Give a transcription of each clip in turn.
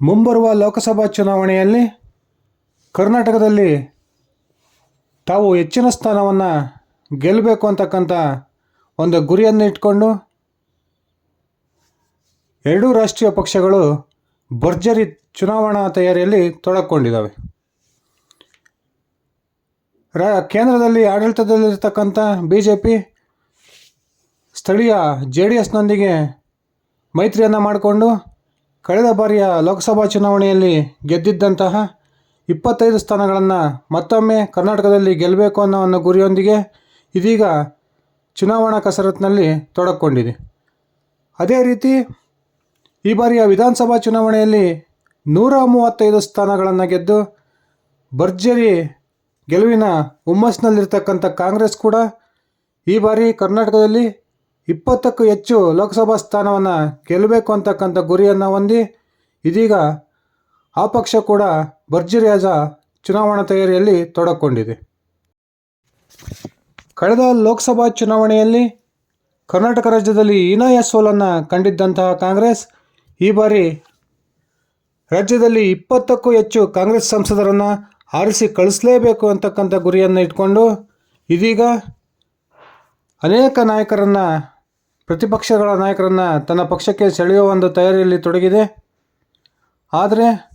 ಮುಂಬರುವ ಲೋಕಸಭಾ ಚುನಾವಣೆಯಲ್ಲಿ ಕರ್ನಾಟಕದಲ್ಲಿ ತಾವು ಹೆಚ್ಚಿನ ಸ್ಥಾನವನ್ನು ಗೆಲ್ಲಬೇಕು ಅಂತಕ್ಕಂಥ ಒಂದು ಗುರಿಯನ್ನು ಇಟ್ಕೊಂಡು ಎರಡೂ ರಾಷ್ಟ್ರೀಯ ಪಕ್ಷಗಳು ಭರ್ಜರಿ ಚುನಾವಣಾ ತಯಾರಿಯಲ್ಲಿ ತೊಡಕೊಂಡಿದ್ದಾವೆ. ರಾ, ಕೇಂದ್ರದಲ್ಲಿ ಆಡಳಿತದಲ್ಲಿರ್ತಕ್ಕಂಥ ಬಿ ಜೆ ಪಿ ಸ್ಥಳೀಯ ಜೆ ಡಿ ಎಸ್ನೊಂದಿಗೆ ಮೈತ್ರಿಯನ್ನು ಮಾಡಿಕೊಂಡು ಕಳೆದ ಬಾರಿಯ ಲೋಕಸಭಾ ಚುನಾವಣೆಯಲ್ಲಿ ಗೆದ್ದಿದ್ದಂತಹ ಇಪ್ಪತ್ತೈದು ಸ್ಥಾನಗಳನ್ನು ಮತ್ತೊಮ್ಮೆ ಕರ್ನಾಟಕದಲ್ಲಿ ಗೆಲ್ಲಬೇಕು ಅನ್ನೋ ಒಂದು ಗುರಿಯೊಂದಿಗೆ ಇದೀಗ ಚುನಾವಣಾ ಕಸರತ್ತಿನಲ್ಲಿ ತೊಡಕೊಂಡಿದೆ ಅದೇ ರೀತಿ ಈ ಬಾರಿಯ ವಿಧಾನಸಭಾ ಚುನಾವಣೆಯಲ್ಲಿ ನೂರ ಮೂವತ್ತೈದು ಸ್ಥಾನಗಳನ್ನು ಗೆದ್ದು ಭರ್ಜರಿ ಗೆಲುವಿನ ಹುಮ್ಮಸ್ಸಿನಲ್ಲಿರ್ತಕ್ಕಂಥ ಕಾಂಗ್ರೆಸ್ ಕೂಡ ಈ ಬಾರಿ ಕರ್ನಾಟಕದಲ್ಲಿ ಇಪ್ಪತ್ತಕ್ಕೂ ಹೆಚ್ಚು ಲೋಕಸಭಾ ಸ್ಥಾನವನ್ನು ಗೆಲ್ಲಬೇಕು ಅಂತಕ್ಕಂಥ ಗುರಿಯನ್ನು ಹೊಂದಿ, ಇದೀಗ ಆ ಪಕ್ಷ ಕೂಡ ಭರ್ಜರಿಯಾದ ಚುನಾವಣಾ ತಯಾರಿಯಲ್ಲಿ ತೊಡಕೊಂಡಿದೆ. ಕಳೆದ ಲೋಕಸಭಾ ಚುನಾವಣೆಯಲ್ಲಿ ಕರ್ನಾಟಕ ರಾಜ್ಯದಲ್ಲಿ ಹೀನಾಯ ಸೋಲನ್ನು ಕಂಡಿದ್ದಂತಹ ಕಾಂಗ್ರೆಸ್, ಈ ಬಾರಿ ರಾಜ್ಯದಲ್ಲಿ ಇಪ್ಪತ್ತಕ್ಕೂ ಹೆಚ್ಚು ಕಾಂಗ್ರೆಸ್ ಸಂಸದರನ್ನು ಆರಿಸಿ ಕಳಿಸಲೇಬೇಕು ಅಂತಕ್ಕಂಥ ಗುರಿಯನ್ನು ಇಟ್ಕೊಂಡು, ಇದೀಗ ಅನೇಕ ನಾಯಕರನ್ನು ಪ್ರತಿಪಕ್ಷಗಳ ನಾಯಕರನ್ನು ತನ್ನ ಪಕ್ಷಕ್ಕೆ ಸೆಳೆಯುವ ಒಂದು ತಯಾರಿಯಲ್ಲಿ ತೊಡಗಿದೆ. ಆದರೆ,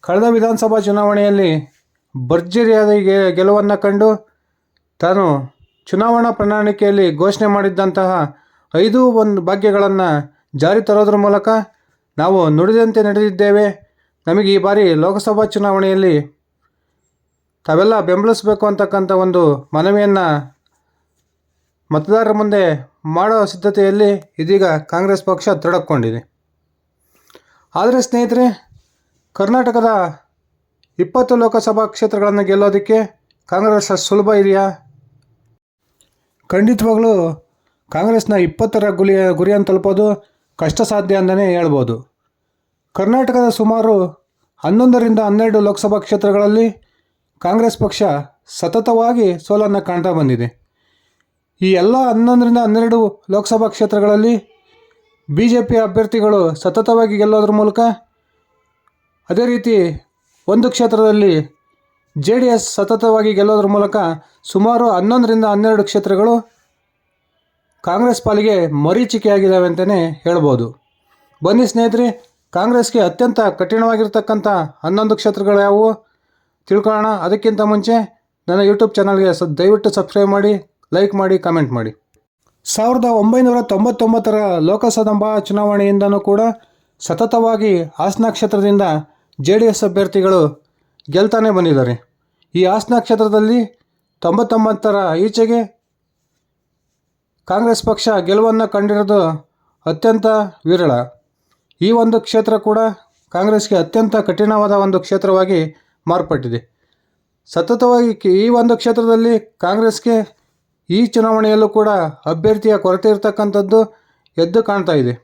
ಕಳೆದ ವಿಧಾನಸಭಾ ಚುನಾವಣೆಯಲ್ಲಿ ಭರ್ಜರಿಯಾದ ಗೆಲುವನ್ನು ಕಂಡು ತಾನು ಚುನಾವಣಾ ಪ್ರಣಾಳಿಕೆಯಲ್ಲಿ ಘೋಷಣೆ ಮಾಡಿದ್ದಂತಹ ಐದು ಒಂದು ಭಾಗ್ಯಗಳನ್ನು ಜಾರಿ ತರೋದ್ರ ಮೂಲಕ ನಾವು ನುಡಿದಂತೆ ನಡೆದಿದ್ದೇವೆ. ನಮಗೆ ಈ ಬಾರಿ ಲೋಕಸಭಾ ಚುನಾವಣೆಯಲ್ಲಿ ತಾವೆಲ್ಲ ಬೆಂಬಲಿಸಬೇಕು ಅಂತಕ್ಕಂಥ ಒಂದು ಮನವಿಯನ್ನು ಮತದಾರರ ಮುಂದೆ ಮಾಡೋ ಸಿದ್ಧತೆಯಲ್ಲಿ ಇದೀಗ ಕಾಂಗ್ರೆಸ್ ಪಕ್ಷ ತೊಡಕೊಂಡಿದೆ ಆದರೆ ಸ್ನೇಹಿತರೆ, ಕರ್ನಾಟಕದ ಇಪ್ಪತ್ತು ಲೋಕಸಭಾ ಕ್ಷೇತ್ರಗಳನ್ನು ಗೆಲ್ಲೋದಕ್ಕೆ ಕಾಂಗ್ರೆಸ್ ಸುಲಭ ಇದೆಯಾ? ಖಂಡಿತವಾಗ್ಲೂ ಕಾಂಗ್ರೆಸ್ನ ಇಪ್ಪತ್ತರ ಗುಲಿ, ಗುರಿಯನ್ನು ತಲುಪೋದು ಕಷ್ಟ ಸಾಧ್ಯ ಅಂತಲೇ ಹೇಳ್ಬೋದು. ಕರ್ನಾಟಕದ ಸುಮಾರು ಹನ್ನೊಂದರಿಂದ ಹನ್ನೆರಡು ಲೋಕಸಭಾ ಕ್ಷೇತ್ರಗಳಲ್ಲಿ ಕಾಂಗ್ರೆಸ್ ಪಕ್ಷ ಸತತವಾಗಿ ಸೋಲನ್ನು ಕಾಣ್ತಾ ಬಂದಿದೆ. ಈ ಎಲ್ಲ ಹನ್ನೊಂದರಿಂದ ಹನ್ನೆರಡು ಲೋಕಸಭಾ ಕ್ಷೇತ್ರಗಳಲ್ಲಿ ಬಿ ಜೆ ಪಿ ಅಭ್ಯರ್ಥಿಗಳು ಸತತವಾಗಿ ಗೆಲ್ಲೋದ್ರ ಮೂಲಕ ಅದೇ ರೀತಿ ಒಂದು ಕ್ಷೇತ್ರದಲ್ಲಿ ಜೆ ಡಿ ಎಸ್ ಸತತವಾಗಿ ಗೆಲ್ಲೋದ್ರ ಮೂಲಕ ಸುಮಾರು ಹನ್ನೊಂದರಿಂದ ಹನ್ನೆರಡು ಕ್ಷೇತ್ರಗಳು ಕಾಂಗ್ರೆಸ್ ಪಾಲಿಗೆ ಮರೀಚಿಕೆಯಾಗಿದ್ದಾವೆ ಅಂತಲೇ ಹೇಳ್ಬೋದು. ಬನ್ನಿ ಸ್ನೇಹಿತರೆ, ಕಾಂಗ್ರೆಸ್ಗೆ ಅತ್ಯಂತ ಕಠಿಣವಾಗಿರ್ತಕ್ಕಂಥ ಹನ್ನೊಂದು ಕ್ಷೇತ್ರಗಳು ಯಾವುವು? ತಿಳ್ಕೊಳ್ಳೋಣ. ಅದಕ್ಕಿಂತ ಮುಂಚೆ ನನ್ನ ಯೂಟ್ಯೂಬ್ ಚಾನಲ್ಗೆ ಸ ದಯವಿಟ್ಟು ಸಬ್ಸ್ಕ್ರೈಬ್ ಮಾಡಿ. ಲೈಕ್ ಮಾಡಿ ಕಮೆಂಟ್ ಮಾಡಿ. ಸಾವಿರದ ಒಂಬೈನೂರ ತೊಂಬತ್ತೊಂಬತ್ತರ ಲೋಕಸಭಾ ಚುನಾವಣೆಯಿಂದನೂ ಕೂಡ ಸತತವಾಗಿ ಹಾಸನ ಕ್ಷೇತ್ರದಿಂದ ಜೆ ಡಿ ಎಸ್ ಅಭ್ಯರ್ಥಿಗಳು ಗೆಲ್ತಾನೆ ಬಂದಿದ್ದಾರೆ. ಈ ಹಾಸನ ಕ್ಷೇತ್ರದಲ್ಲಿ ತೊಂಬತ್ತೊಂಬತ್ತರ ಈಚೆಗೆ ಕಾಂಗ್ರೆಸ್ ಪಕ್ಷ ಗೆಲುವನ್ನು ಕಂಡಿರೋದು ಅತ್ಯಂತ ವಿರಳ. ಈ ಒಂದು ಕ್ಷೇತ್ರ ಕೂಡ ಕಾಂಗ್ರೆಸ್ಗೆ ಅತ್ಯಂತ ಕಠಿಣವಾದ ಒಂದು ಕ್ಷೇತ್ರವಾಗಿ ಮಾರ್ಪಟ್ಟಿದೆ. ಸತತವಾಗಿ ಈ ಒಂದು ಕ್ಷೇತ್ರದಲ್ಲಿ ಕಾಂಗ್ರೆಸ್ಗೆ ಈ ಚುನಾವಣೆಯಲ್ಲೂ ಕೂಡ ಅಭ್ಯರ್ಥಿಯ ಕೊರತೆ ಇರತಕ್ಕಂಥದ್ದು ಎದ್ದು ಕಾಣ್ತಾ ಇದೆ.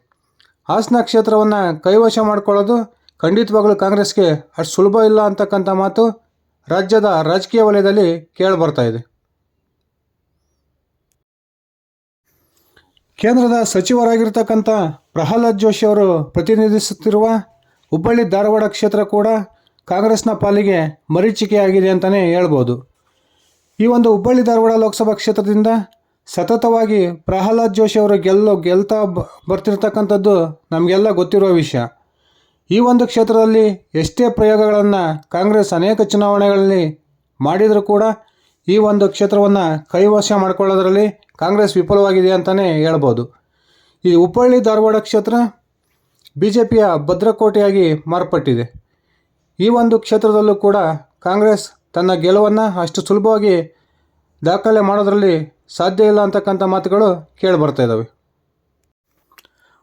ಹಾಸನ ಕ್ಷೇತ್ರವನ್ನು ಕೈವಶ ಮಾಡಿಕೊಳ್ಳೋದು ಖಂಡಿತವಾಗಲೂ ಕಾಂಗ್ರೆಸ್ಗೆ ಅಷ್ಟು ಸುಲಭ ಇಲ್ಲ ಅಂತಕ್ಕಂಥ ಮಾತು ರಾಜ್ಯದ ರಾಜಕೀಯ ವಲಯದಲ್ಲಿ ಕೇಳಿಬರ್ತಾ ಇದೆ. ಕೇಂದ್ರದ ಸಚಿವರಾಗಿರ್ತಕ್ಕಂಥ ಪ್ರಹ್ಲಾದ್ ಜೋಶಿ ಅವರು ಪ್ರತಿನಿಧಿಸುತ್ತಿರುವ ಹುಬ್ಬಳ್ಳಿ ಧಾರವಾಡ ಕ್ಷೇತ್ರ ಕೂಡ ಕಾಂಗ್ರೆಸ್ನ ಪಾಲಿಗೆ ಮರೀಚಿಕೆಯಾಗಿದೆ ಅಂತಲೇ ಹೇಳ್ಬೋದು. ಈ ಒಂದು ಹುಬ್ಬಳ್ಳಿ ಧಾರವಾಡ ಲೋಕಸಭಾ ಕ್ಷೇತ್ರದಿಂದ ಸತತವಾಗಿ ಪ್ರಹ್ಲಾದ್ ಜೋಶಿ ಅವರು ಗೆಲ್ಲೋ, ಗೆಲ್ತಾ ಬರ್ತಿರ್ತಕ್ಕಂಥದ್ದು ನಮಗೆಲ್ಲ ಗೊತ್ತಿರುವ ವಿಷಯ. ಈ ಒಂದು ಕ್ಷೇತ್ರದಲ್ಲಿ ಎಷ್ಟೇ ಪ್ರಯೋಗಗಳನ್ನು ಕಾಂಗ್ರೆಸ್ ಅನೇಕ ಚುನಾವಣೆಗಳಲ್ಲಿ ಮಾಡಿದರೂ ಕೂಡ ಈ ಒಂದು ಕ್ಷೇತ್ರವನ್ನು ಕೈವಶ ಮಾಡಿಕೊಳ್ಳೋದ್ರಲ್ಲಿ ಕಾಂಗ್ರೆಸ್ ವಿಫಲವಾಗಿದೆ ಅಂತಲೇ ಹೇಳ್ಬೋದು. ಈ ಹುಬ್ಬಳ್ಳಿ ಧಾರವಾಡ ಕ್ಷೇತ್ರ ಬಿ ಜೆ ಪಿಯ ಭದ್ರಕೋಟೆಯಾಗಿ ಮಾರ್ಪಟ್ಟಿದೆ. ಈ ಒಂದು ಕ್ಷೇತ್ರದಲ್ಲೂ ಕೂಡ ಕಾಂಗ್ರೆಸ್ ತನ್ನ ಗೆಲುವನ್ನು ಅಷ್ಟು ಸುಲಭವಾಗಿ ದಾಖಲೆ ಮಾಡೋದರಲ್ಲಿ ಸಾಧ್ಯ ಇಲ್ಲ ಅಂತಕ್ಕಂಥ ಮಾತುಗಳು ಕೇಳಿ ಬರ್ತಾ ಇದ್ದಾವೆ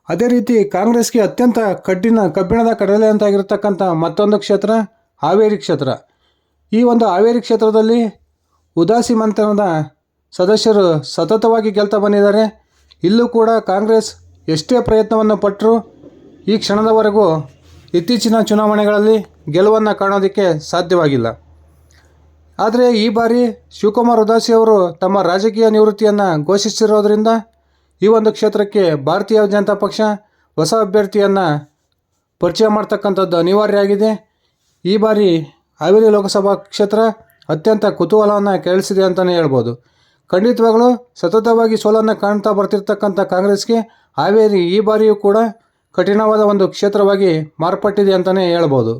ಅದೇ ರೀತಿ ಕಾಂಗ್ರೆಸ್ಗೆ ಅತ್ಯಂತ ಕಠಿಣ ಕಬ್ಬಿಣದ ಕಡಲೆ ಅಂತಾಗಿರ್ತಕ್ಕಂಥ ಮತ್ತೊಂದು ಕ್ಷೇತ್ರ, ಹಾವೇರಿ ಕ್ಷೇತ್ರ. ಈ ಒಂದು ಹಾವೇರಿ ಕ್ಷೇತ್ರದಲ್ಲಿ ಉದಾಸಿ ಮಂಥನದ ಸದಸ್ಯರು ಸತತವಾಗಿ ಗೆಲ್ತಾ ಬಂದಿದ್ದಾರೆ. ಇಲ್ಲೂ ಕೂಡ ಕಾಂಗ್ರೆಸ್ ಎಷ್ಟೇ ಪ್ರಯತ್ನವನ್ನು ಪಟ್ಟರೂ ಈ ಕ್ಷಣದವರೆಗೂ ಇತ್ತೀಚಿನ ಚುನಾವಣೆಗಳಲ್ಲಿ ಗೆಲುವನ್ನು ಕಾಣೋದಕ್ಕೆ ಸಾಧ್ಯವಾಗಿಲ್ಲ. ಆದರೆ ಈ ಬಾರಿ ಶಿವಕುಮಾರ್ ಉದಾಸಿ ಅವರು ತಮ್ಮ ರಾಜಕೀಯ ನಿವೃತ್ತಿಯನ್ನು ಘೋಷಿಸಿರೋದ್ರಿಂದ ಈ ಒಂದು ಕ್ಷೇತ್ರಕ್ಕೆ ಭಾರತೀಯ ಜನತಾ ಪಕ್ಷ ಹೊಸ ಅಭ್ಯರ್ಥಿಯನ್ನು ಪರಿಚಯ ಮಾಡ್ತಕ್ಕಂಥದ್ದು ಅನಿವಾರ್ಯ ಆಗಿದೆ. ಈ ಬಾರಿ ಹಾವೇರಿ ಲೋಕಸಭಾ ಕ್ಷೇತ್ರ ಅತ್ಯಂತ ಕುತೂಹಲವನ್ನು ಕೇಳಿಸಿದೆ ಅಂತಲೇ ಹೇಳ್ಬೋದು. ಖಂಡಿತವಾಗಲೂ ಸತತವಾಗಿ ಸೋಲನ್ನು ಕಾಣ್ತಾ ಬರ್ತಿರ್ತಕ್ಕಂಥ ಕಾಂಗ್ರೆಸ್ಗೆ ಹಾವೇರಿ ಈ ಬಾರಿಯೂ ಕೂಡ ಕಠಿಣವಾದ ಒಂದು ಕ್ಷೇತ್ರವಾಗಿ ಮಾರ್ಪಟ್ಟಿದೆ ಅಂತಲೇ ಹೇಳ್ಬೋದು.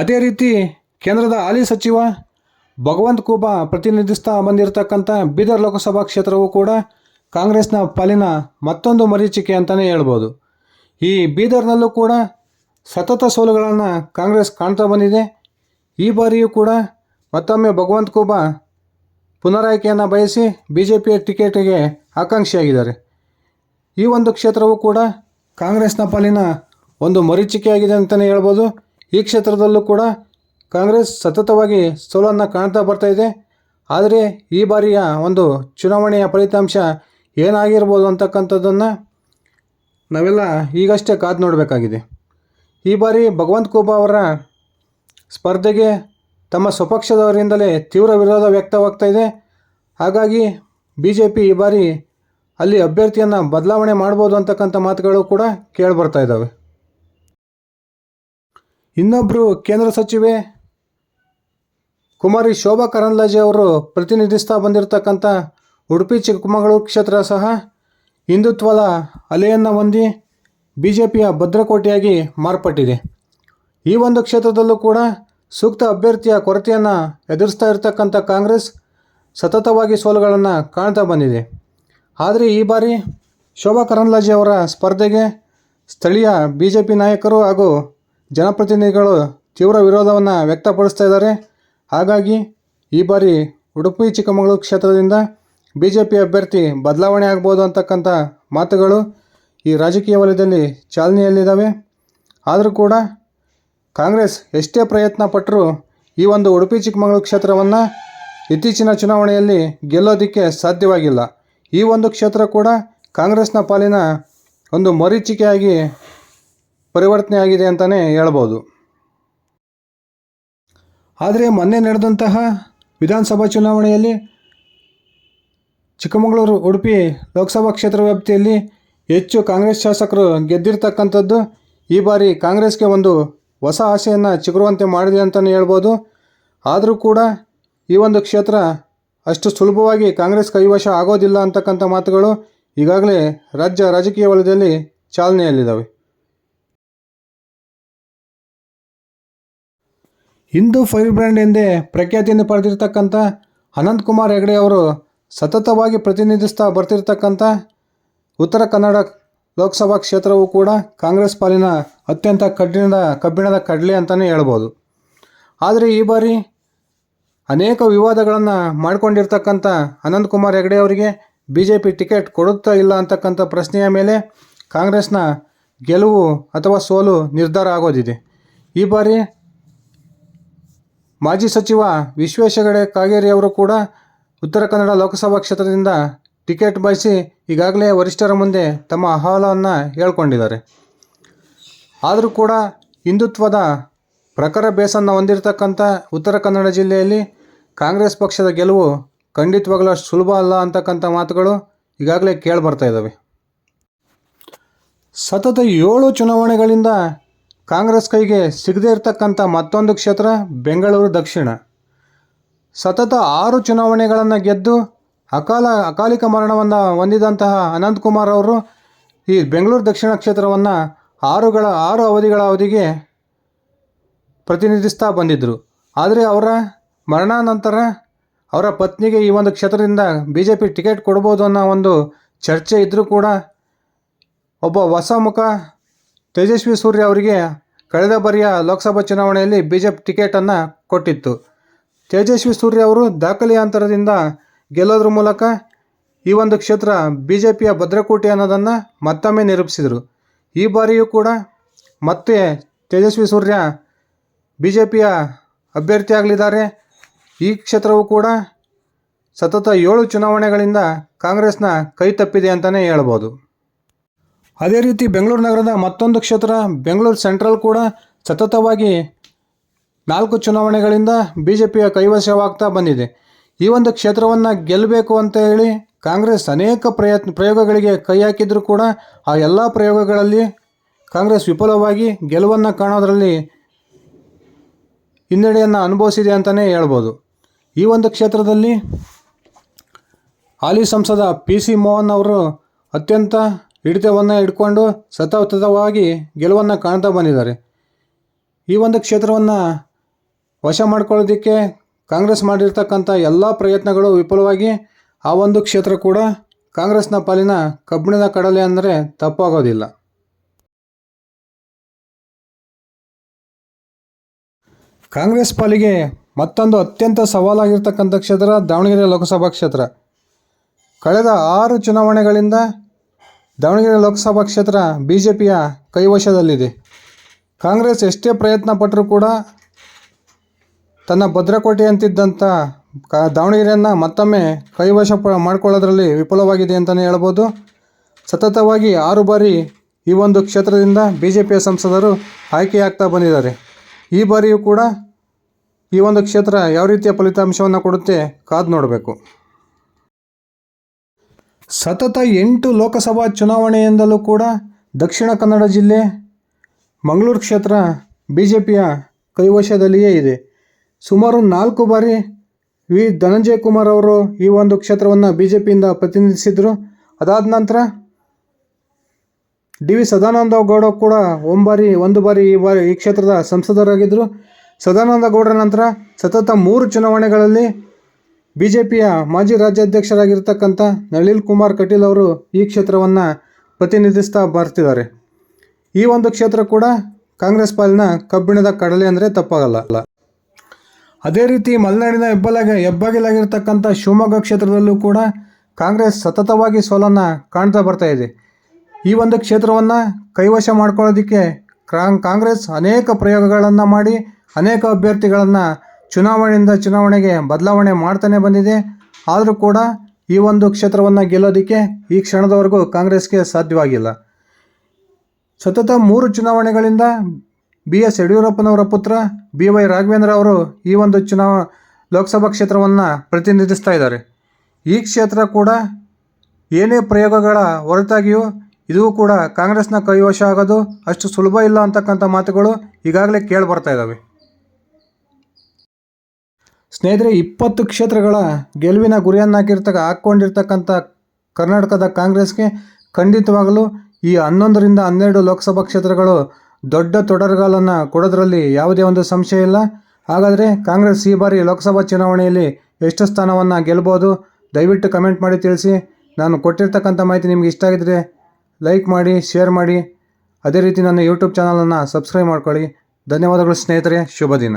ಅದೇ ರೀತಿ ಕೇಂದ್ರದ ಹಾಲಿ ಸಚಿವ ಭಗವಂತ ಕೂಬಾ ಪ್ರತಿನಿಧಿಸ್ತಾ ಬಂದಿರತಕ್ಕಂಥ ಬೀದರ್ ಲೋಕಸಭಾ ಕ್ಷೇತ್ರವು ಕೂಡ ಕಾಂಗ್ರೆಸ್ನ ಪಾಲಿನ ಮತ್ತೊಂದು ಮರೀಚಿಕೆ ಅಂತಲೇ ಹೇಳ್ಬೋದು. ಈ ಬೀದರ್ನಲ್ಲೂ ಕೂಡ ಸತತ ಸೋಲುಗಳನ್ನು ಕಾಂಗ್ರೆಸ್ ಕಾಣ್ತಾ ಬಂದಿದೆ. ಈ ಬಾರಿಯೂ ಕೂಡ ಮತ್ತೊಮ್ಮೆ ಭಗವಂತ್ ಕೂಬಾ ಪುನರಾಯ್ಕೆಯನ್ನು ಬಯಸಿ ಬಿ ಜೆ ಪಿಯ ಟಿಕೆಟಿಗೆ ಆಕಾಂಕ್ಷಿಯಾಗಿದ್ದಾರೆ. ಈ ಒಂದು ಕ್ಷೇತ್ರವು ಕೂಡ ಕಾಂಗ್ರೆಸ್ನ ಪಾಲಿನ ಒಂದು ಮರೀಚಿಕೆಯಾಗಿದೆ ಅಂತಲೇ ಹೇಳ್ಬೋದು. ಈ ಕ್ಷೇತ್ರದಲ್ಲೂ ಕೂಡ ಕಾಂಗ್ರೆಸ್ ಸತತವಾಗಿ ಸೋಲನ್ನು ಕಾಣ್ತಾ ಬರ್ತಾ ಇದೆ. ಆದರೆ ಈ ಬಾರಿಯ ಒಂದು ಚುನಾವಣೆಯ ಫಲಿತಾಂಶ ಏನಾಗಿರ್ಬೋದು ಅಂತಕ್ಕಂಥದ್ದನ್ನು ನಾವೆಲ್ಲ ಈಗಷ್ಟೇ ಕಾದು ನೋಡಬೇಕಾಗಿದೆ. ಈ ಬಾರಿ ಭಗವಂತ್ ಕೋಬಾ ಅವರ ಸ್ಪರ್ಧೆಗೆ ತಮ್ಮ ಸ್ವಪಕ್ಷದವರಿಂದಲೇ ತೀವ್ರ ವಿರೋಧ ವ್ಯಕ್ತವಾಗ್ತಾ ಇದೆ. ಹಾಗಾಗಿ ಬಿ ಜೆ ಪಿ ಈ ಬಾರಿ ಅಲ್ಲಿ ಅಭ್ಯರ್ಥಿಯನ್ನು ಬದಲಾವಣೆ ಮಾಡ್ಬೋದು ಅಂತಕ್ಕಂಥ ಮಾತುಗಳು ಕೂಡ ಕೇಳಿಬರ್ತಾ ಇದ್ದಾವೆ. ಇನ್ನೊಬ್ಬರು ಕೇಂದ್ರ ಸಚಿವೆ? ಕುಮಾರಿ ಶೋಭಾ ಕರಂದ್ಲಾಜೆ ಅವರು ಪ್ರತಿನಿಧಿಸ್ತಾ ಬಂದಿರತಕ್ಕಂಥ ಉಡುಪಿ ಚಿಕ್ಕಮಗಳೂರು ಕ್ಷೇತ್ರ ಸಹ ಹಿಂದುತ್ವದ ಅಲೆಯನ್ನು ಹೊಂದಿ ಬಿ ಜೆ ಪಿಯ ಭದ್ರಕೋಟೆಯಾಗಿ ಮಾರ್ಪಟ್ಟಿದೆ. ಈ ಒಂದು ಕ್ಷೇತ್ರದಲ್ಲೂ ಕೂಡ ಸೂಕ್ತ ಅಭ್ಯರ್ಥಿಯ ಕೊರತೆಯನ್ನು ಎದುರಿಸ್ತಾ ಇರತಕ್ಕಂಥ ಕಾಂಗ್ರೆಸ್ ಸತತವಾಗಿ ಸೋಲುಗಳನ್ನು ಕಾಣ್ತಾ ಬಂದಿದೆ. ಆದರೆ ಈ ಬಾರಿ ಶೋಭಾ ಕರಂದ್ಲಾಜೆ ಅವರ ಸ್ಪರ್ಧೆಗೆ ಸ್ಥಳೀಯ ಬಿ ಜೆ ಪಿ ನಾಯಕರು ಹಾಗೂ ಜನಪ್ರತಿನಿಧಿಗಳು ತೀವ್ರ ವಿರೋಧವನ್ನು ವ್ಯಕ್ತಪಡಿಸ್ತಾ ಇದ್ದಾರೆ. ಹಾಗಾಗಿ ಈ ಬಾರಿ ಉಡುಪಿ, ಚಿಕ್ಕಮಗಳೂರು ಕ್ಷೇತ್ರದಿಂದ ಬಿ ಜೆ ಪಿ ಅಭ್ಯರ್ಥಿ ಬದಲಾವಣೆ ಆಗ್ಬೋದು ಅಂತಕ್ಕಂಥ ಮಾತುಗಳು ಈ ರಾಜಕೀಯ ವಲಯದಲ್ಲಿ ಚಾಲನೆಯಲ್ಲಿದ್ದಾವೆ. ಆದರೂ ಕೂಡ ಕಾಂಗ್ರೆಸ್ ಎಷ್ಟೇ ಪ್ರಯತ್ನ ಪಟ್ಟರೂ ಈ ಒಂದು ಉಡುಪಿ, ಚಿಕ್ಕಮಗಳೂರು ಕ್ಷೇತ್ರವನ್ನು ಇತ್ತೀಚಿನ ಚುನಾವಣೆಯಲ್ಲಿ ಗೆಲ್ಲೋದಕ್ಕೆ ಸಾಧ್ಯವಾಗಿಲ್ಲ. ಈ ಒಂದು ಕ್ಷೇತ್ರ ಕೂಡ ಕಾಂಗ್ರೆಸ್ನ ಪಾಲಿನ ಒಂದು ಮರೀಚಿಕೆಯಾಗಿ ಪರಿವರ್ತನೆ ಆಗಿದೆ ಅಂತಲೇ ಹೇಳ್ಬೋದು. ಆದರೆ ಮೊನ್ನೆ ನಡೆದಂತಹ ವಿಧಾನಸಭಾ ಚುನಾವಣೆಯಲ್ಲಿ ಚಿಕ್ಕಮಗಳೂರು, ಉಡುಪಿ ಲೋಕಸಭಾ ಕ್ಷೇತ್ರ ವ್ಯಾಪ್ತಿಯಲ್ಲಿ ಹೆಚ್ಚು ಕಾಂಗ್ರೆಸ್ ಶಾಸಕರು ಗೆದ್ದಿರ್ತಕ್ಕಂಥದ್ದು ಈ ಬಾರಿ ಕಾಂಗ್ರೆಸ್ಗೆ ಒಂದು ಹೊಸ ಆಸೆಯನ್ನು ಚಿಗುರುವಂತೆ ಮಾಡಿದೆ ಅಂತಲೇ ಹೇಳ್ಬೋದು. ಆದರೂ ಕೂಡ ಈ ಒಂದು ಕ್ಷೇತ್ರ ಅಷ್ಟು ಸುಲಭವಾಗಿ ಕಾಂಗ್ರೆಸ್ ಕೈವಶ ಆಗೋದಿಲ್ಲ ಅಂತಕ್ಕಂಥ ಮಾತುಗಳು ಈಗಾಗಲೇ ರಾಜ್ಯ ರಾಜಕೀಯ ವಲಯದಲ್ಲಿ ಚಾಲನೆಯಲ್ಲಿದ್ದಾವೆ. ಹಿಂದೂ ಫೈರ್ ಬ್ರ್ಯಾಂಡ್ ಎಂದೇ ಪ್ರಖ್ಯಾತಿಯನ್ನು ಪಡೆದಿರ್ತಕ್ಕಂಥ ಅನಂತಕುಮಾರ್ ಹೆಗಡೆ ಅವರು ಸತತವಾಗಿ ಪ್ರತಿನಿಧಿಸ್ತಾ ಬರ್ತಿರ್ತಕ್ಕಂಥ ಉತ್ತರ ಕನ್ನಡ ಲೋಕಸಭಾ ಕ್ಷೇತ್ರವು ಕೂಡ ಕಾಂಗ್ರೆಸ್ ಪಾಲಿನ ಅತ್ಯಂತ ಕಠಿಣದ ಕಬ್ಬಿಣದ ಕಡಲೆ ಅಂತಲೇ ಹೇಳ್ಬೋದು. ಆದರೆ ಈ ಬಾರಿ ಅನೇಕ ವಿವಾದಗಳನ್ನು ಮಾಡಿಕೊಂಡಿರ್ತಕ್ಕಂಥ ಅನಂತಕುಮಾರ್ ಹೆಗಡೆ ಅವರಿಗೆ ಬಿ ಜೆ ಪಿ ಟಿಕೆಟ್ ಕೊಡುತ್ತಾ ಇಲ್ಲ ಅಂತಕ್ಕಂಥ ಪ್ರಶ್ನೆಯ ಮೇಲೆ ಕಾಂಗ್ರೆಸ್ನ ಗೆಲುವು ಅಥವಾ ಸೋಲು ನಿರ್ಧಾರ ಆಗೋದಿದೆ. ಈ ಬಾರಿ ಮಾಜಿ ಸಚಿವ ವಿಶ್ವೇಶಗಡೆ ಕಾಗೇರಿ ಅವರು ಕೂಡ ಉತ್ತರ ಕನ್ನಡ ಲೋಕಸಭಾ ಕ್ಷೇತ್ರದಿಂದ ಟಿಕೆಟ್ ಬಯಸಿ ಈಗಾಗಲೇ ವರಿಷ್ಠರ ಮುಂದೆ ತಮ್ಮ ಅಹವಾಲನ್ನು ಹೇಳ್ಕೊಂಡಿದ್ದಾರೆ. ಆದರೂ ಕೂಡ ಹಿಂದುತ್ವದ ಪ್ರಖರ ಬೇಸನ್ನು ಹೊಂದಿರತಕ್ಕಂಥ ಉತ್ತರ ಕನ್ನಡ ಜಿಲ್ಲೆಯಲ್ಲಿ ಕಾಂಗ್ರೆಸ್ ಪಕ್ಷದ ಗೆಲುವು ಖಂಡಿತವಾಗಲೂ ಅಷ್ಟು ಸುಲಭ ಅಲ್ಲ ಅಂತಕ್ಕಂಥ ಮಾತುಗಳು ಈಗಾಗಲೇ ಕೇಳಿಬರ್ತಾ ಇದ್ದಾವೆ ಸತತ ಏಳು ಚುನಾವಣೆಗಳಿಂದ ಕಾಂಗ್ರೆಸ್ ಕೈಗೆ ಸಿಗದೇ ಇರತಕ್ಕಂಥ ಮತ್ತೊಂದು ಕ್ಷೇತ್ರ, ಬೆಂಗಳೂರು ದಕ್ಷಿಣ. ಸತತ ಆರು ಚುನಾವಣೆಗಳನ್ನು ಗೆದ್ದು ಅಕಾಲ, ಅಕಾಲಿಕ ಮರಣವನ್ನು ಹೊಂದಿದಂತಹ ಅನಂತಕುಮಾರ್ ಅವರು ಈ ಬೆಂಗಳೂರು ದಕ್ಷಿಣ ಕ್ಷೇತ್ರವನ್ನು ಆರುಗಳ, ಆರು ಅವಧಿಗಳ ಅವಧಿಗೆ ಪ್ರತಿನಿಧಿಸ್ತಾ ಬಂದಿದ್ದರು ಆದರೆ ಅವರ ಮರಣಾನಂತರ ಅವರ ಪತ್ನಿಗೆ ಈ ಒಂದು ಕ್ಷೇತ್ರದಿಂದ ಬಿ ಜೆ ಪಿ ಟಿಕೆಟ್ ಕೊಡ್ಬೋದು ಅನ್ನೋ ಒಂದು ಚರ್ಚೆ ಇದ್ದರೂ ಕೂಡ ಒಬ್ಬ ಹೊಸ ಮುಖ ತೇಜಸ್ವಿ ಸೂರ್ಯ ಅವರಿಗೆ ಕಳೆದ ಬಾರಿಯ ಲೋಕಸಭಾ ಚುನಾವಣೆಯಲ್ಲಿ ಬಿ ಜೆ ಪಿ ಟಿಕೆಟನ್ನು ಕೊಟ್ಟಿತ್ತು. ತೇಜಸ್ವಿ ಸೂರ್ಯ ಅವರು ದಾಖಲೆಯ ಅಂತರದಿಂದ ಗೆಲ್ಲೋದ್ರ ಮೂಲಕ ಈ ಒಂದು ಕ್ಷೇತ್ರ ಬಿ ಜೆ ಪಿಯ ಭದ್ರಕೋಟೆ ಅನ್ನೋದನ್ನು ಮತ್ತೊಮ್ಮೆ ನಿರೂಪಿಸಿದರು. ಈ ಬಾರಿಯೂ ಕೂಡ ಮತ್ತೆ ತೇಜಸ್ವಿ ಸೂರ್ಯ ಬಿ ಜೆ ಪಿಯ ಅಭ್ಯರ್ಥಿಯಾಗಲಿದ್ದಾರೆ ಈ ಕ್ಷೇತ್ರವು ಕೂಡ ಸತತ ಏಳು ಚುನಾವಣೆಗಳಿಂದ ಕಾಂಗ್ರೆಸ್ನ ಕೈ ತಪ್ಪಿದೆ ಅಂತಲೇ ಹೇಳ್ಬೋದು. ಅದೇ ರೀತಿ ಬೆಂಗಳೂರು ನಗರದ ಮತ್ತೊಂದು ಕ್ಷೇತ್ರ, ಬೆಂಗಳೂರು ಸೆಂಟ್ರಲ್ ಕೂಡ ಸತತವಾಗಿ ನಾಲ್ಕು ಚುನಾವಣೆಗಳಿಂದ ಬಿ ಜೆ ಪಿಯ ಕೈವಶವಾಗ್ತಾ ಬಂದಿದೆ. ಈ ಒಂದು ಕ್ಷೇತ್ರವನ್ನು ಗೆಲ್ಲಬೇಕು ಅಂತ ಹೇಳಿ ಕಾಂಗ್ರೆಸ್ ಅನೇಕ ಪ್ರಯತ್ನ, ಪ್ರಯೋಗಗಳಿಗೆ ಕೈ ಹಾಕಿದರೂ ಕೂಡ ಆ ಎಲ್ಲ ಪ್ರಯೋಗಗಳಲ್ಲಿ ಕಾಂಗ್ರೆಸ್ ವಿಫಲವಾಗಿ ಗೆಲುವನ್ನು ಕಾಣೋದರಲ್ಲಿ ಹಿನ್ನಡೆಯನ್ನು ಅನುಭವಿಸಿದೆ ಅಂತಲೇ ಹೇಳ್ಬೋದು. ಈ ಒಂದು ಕ್ಷೇತ್ರದಲ್ಲಿ ಹಾಲಿ ಸಂಸದ ಪಿ ಸಿ ಮೋಹನ್ ಅವರು ಅತ್ಯಂತ ಹಿಡಿತವನ್ನು ಹಿಡ್ಕೊಂಡು ಸತತವಾಗಿ ಗೆಲುವನ್ನು ಕಾಣ್ತಾ ಬಂದಿದ್ದಾರೆ. ಈ ಒಂದು ಕ್ಷೇತ್ರವನ್ನು ವಶ ಮಾಡ್ಕೊಳ್ಳೋದಕ್ಕೆ ಕಾಂಗ್ರೆಸ್ ಮಾಡಿರ್ತಕ್ಕಂಥ ಎಲ್ಲ ಪ್ರಯತ್ನಗಳು ವಿಫಲವಾಗಿ ಆ ಒಂದು ಕ್ಷೇತ್ರ ಕೂಡ ಕಾಂಗ್ರೆಸ್ನ ಪಾಲಿನ ಕಬ್ಬಿಣದ ಕಡಲೆ ಅಂದರೆ ತಪ್ಪಾಗೋದಿಲ್ಲ. ಕಾಂಗ್ರೆಸ್ ಪಾಲಿಗೆ ಮತ್ತೊಂದು ಅತ್ಯಂತ ಸವಾಲಾಗಿರ್ತಕ್ಕಂಥ ಕ್ಷೇತ್ರ ದಾವಣಗೆರೆ ಲೋಕಸಭಾ ಕ್ಷೇತ್ರ. ಕಳೆದ ಆರು ಚುನಾವಣೆಗಳಿಂದ ದಾವಣಗೆರೆ ಲೋಕಸಭಾ ಕ್ಷೇತ್ರ ಬಿ ಜೆ ಪಿಯ ಕೈವಶದಲ್ಲಿದೆ. ಕಾಂಗ್ರೆಸ್ ಎಷ್ಟೇ ಪ್ರಯತ್ನ ಪಟ್ಟರೂ ಕೂಡ ತನ್ನ ಭದ್ರಕೋಟೆ ಅಂತಿದ್ದಂಥ ಕಾ ದಾವಣಗೆರೆಯನ್ನು ಮತ್ತೊಮ್ಮೆ ಕೈವಶ ಪ ಮಾಡಿಕೊಳ್ಳೋದ್ರಲ್ಲಿ ವಿಫಲವಾಗಿದೆ ಅಂತಲೇ ಹೇಳ್ಬೋದು. ಸತತವಾಗಿ ಆರು ಬಾರಿ ಈ ಒಂದು ಕ್ಷೇತ್ರದಿಂದ ಬಿ ಜೆ ಪಿಯ ಸಂಸದರು ಆಯ್ಕೆಯಾಗ್ತಾ ಬಂದಿದ್ದಾರೆ. ಈ ಬಾರಿಯೂ ಕೂಡ ಈ ಒಂದು ಕ್ಷೇತ್ರ ಯಾವ ರೀತಿಯ ಫಲಿತಾಂಶವನ್ನು ಕೊಡುತ್ತೆ ಕಾದು ನೋಡಬೇಕು. ಸತತ ಎಂಟು ಲೋಕಸಭಾ ಚುನಾವಣೆಯಿಂದಲೂ ಕೂಡ ದಕ್ಷಿಣ ಕನ್ನಡ ಜಿಲ್ಲೆ, ಮಂಗಳೂರು ಕ್ಷೇತ್ರ ಬಿ ಜೆ ಪಿಯ ಕೈವಶದಲ್ಲಿಯೇ ಇದೆ. ಸುಮಾರು ನಾಲ್ಕು ಬಾರಿ ವಿ. ಧನಂಜಯ ಕುಮಾರ್ ಅವರು ಈ ಒಂದು ಕ್ಷೇತ್ರವನ್ನು ಬಿ ಜೆ ಪಿಯಿಂದ ಪ್ರತಿನಿಧಿಸಿದರು. ಅದಾದ ನಂತರ ಡಿ. ವಿ. ಸದಾನಂದ ಗೌಡ ಕೂಡ ಒಂಬಾರಿ, ಒಂದು ಬಾರಿ ಈ ಬಾರಿ ಈ ಕ್ಷೇತ್ರದ ಸಂಸದರಾಗಿದ್ದರು ಸದಾನಂದ ಗೌಡರ ನಂತರ ಸತತ ಮೂರು ಚುನಾವಣೆಗಳಲ್ಲಿ ಬಿ ಜೆ ಪಿಯ ಮಾಜಿ ರಾಜ್ಯಾಧ್ಯಕ್ಷರಾಗಿರ್ತಕ್ಕಂಥ ನಳಿಲ್ ಕುಮಾರ್ ಕಟೀಲ್ ಅವರು ಈ ಕ್ಷೇತ್ರವನ್ನು ಪ್ರತಿನಿಧಿಸ್ತಾ ಬರ್ತಿದ್ದಾರೆ. ಈ ಒಂದು ಕ್ಷೇತ್ರ ಕೂಡ ಕಾಂಗ್ರೆಸ್ ಪಾಲಿನ ಕಬ್ಬಿಣದ ಕಡಲೆ ಅಂದರೆ ತಪ್ಪಾಗಲ್ಲ. ಅದೇ ರೀತಿ ಮಲೆನಾಡಿನ ಹೆಬ್ಬಲಾಗ ಹೆಬ್ಬಾಗಿಲಾಗಿರ್ತಕ್ಕಂಥ ಶಿವಮೊಗ್ಗ ಕ್ಷೇತ್ರದಲ್ಲೂ ಕೂಡ ಕಾಂಗ್ರೆಸ್ ಸತತವಾಗಿ ಸೋಲನ್ನು ಕಾಣ್ತಾ ಬರ್ತಾ ಇದೆ. ಈ ಒಂದು ಕ್ಷೇತ್ರವನ್ನು ಕೈವಶ ಮಾಡ್ಕೊಳ್ಳೋದಕ್ಕೆ ಕಾಂಗ್ರೆಸ್ ಅನೇಕ ಪ್ರಯೋಗಗಳನ್ನು ಮಾಡಿ, ಅನೇಕ ಅಭ್ಯರ್ಥಿಗಳನ್ನು ಚುನಾವಣೆಯಿಂದ ಚುನಾವಣೆಗೆ ಬದಲಾವಣೆ ಮಾಡ್ತಾನೆ ಬಂದಿದೆ. ಆದರೂ ಕೂಡ ಈ ಒಂದು ಕ್ಷೇತ್ರವನ್ನು ಗೆಲ್ಲೋದಕ್ಕೆ ಈ ಕ್ಷಣದವರೆಗೂ ಕಾಂಗ್ರೆಸ್ಗೆ ಸಾಧ್ಯವಾಗಿಲ್ಲ. ಸತತ ಮೂರು ಚುನಾವಣೆಗಳಿಂದ ಬಿ ಎಸ್ ಯಡಿಯೂರಪ್ಪನವರ ಪುತ್ರ ಬಿ ವೈ ರಾಘವೇಂದ್ರ ಅವರು ಈ ಒಂದು ಚುನಾವ ಲೋಕಸಭಾ ಕ್ಷೇತ್ರವನ್ನು ಪ್ರತಿನಿಧಿಸ್ತಾ ಇದ್ದಾರೆ. ಈ ಕ್ಷೇತ್ರ ಕೂಡ ಏನೇ ಪ್ರಯೋಗಗಳ ಹೊರತಾಗಿಯೂ ಇದು ಕೂಡ ಕಾಂಗ್ರೆಸ್ನ ಕೈವಶ ಆಗೋದು ಅಷ್ಟು ಸುಲಭ ಇಲ್ಲ ಅಂತಕ್ಕಂಥ ಮಾತುಗಳು ಈಗಾಗಲೇ ಕೇಳಿ ಬರ್ತಾ ಇದ್ದಾವೆ. ಸ್ನೇಹಿತರೆ, ಇಪ್ಪತ್ತು ಕ್ಷೇತ್ರಗಳ ಗೆಲುವಿನ ಗುರಿಯನ್ನಾಗಿರ್ತಕ್ಕ, ಹಾಕ್ಕೊಂಡಿರ್ತಕ್ಕಂಥ ಕರ್ನಾಟಕದ ಕಾಂಗ್ರೆಸ್ಗೆ ಖಂಡಿತವಾಗಲೂ ಈ ಹನ್ನೊಂದರಿಂದ ಹನ್ನೆರಡು ಲೋಕಸಭಾ ಕ್ಷೇತ್ರಗಳು ದೊಡ್ಡ ತೊಡರುಗಳನ್ನು ಕೊಡೋದ್ರಲ್ಲಿ ಯಾವುದೇ ಒಂದು ಸಂಶಯ ಇಲ್ಲ. ಹಾಗಾದರೆ ಕಾಂಗ್ರೆಸ್ ಈ ಬಾರಿ ಲೋಕಸಭಾ ಚುನಾವಣೆಯಲ್ಲಿ ಎಷ್ಟು ಸ್ಥಾನವನ್ನು ಗೆಲ್ಬೋದು? ದಯವಿಟ್ಟು ಕಮೆಂಟ್ ಮಾಡಿ ತಿಳಿಸಿ. ನಾನು ಕೊಟ್ಟಿರ್ತಕ್ಕಂಥ ಮಾಹಿತಿ ನಿಮಗೆ ಇಷ್ಟ ಆಗಿದ್ರೆ ಲೈಕ್ ಮಾಡಿ, ಶೇರ್ ಮಾಡಿ. ಅದೇ ರೀತಿ ನನ್ನ ಯೂಟ್ಯೂಬ್ ಚಾನಲನ್ನು ಸಬ್ಸ್ಕ್ರೈಬ್ ಮಾಡ್ಕೊಳ್ಳಿ. ಧನ್ಯವಾದಗಳು ಸ್ನೇಹಿತರೆ. ಶುಭ ದಿನ.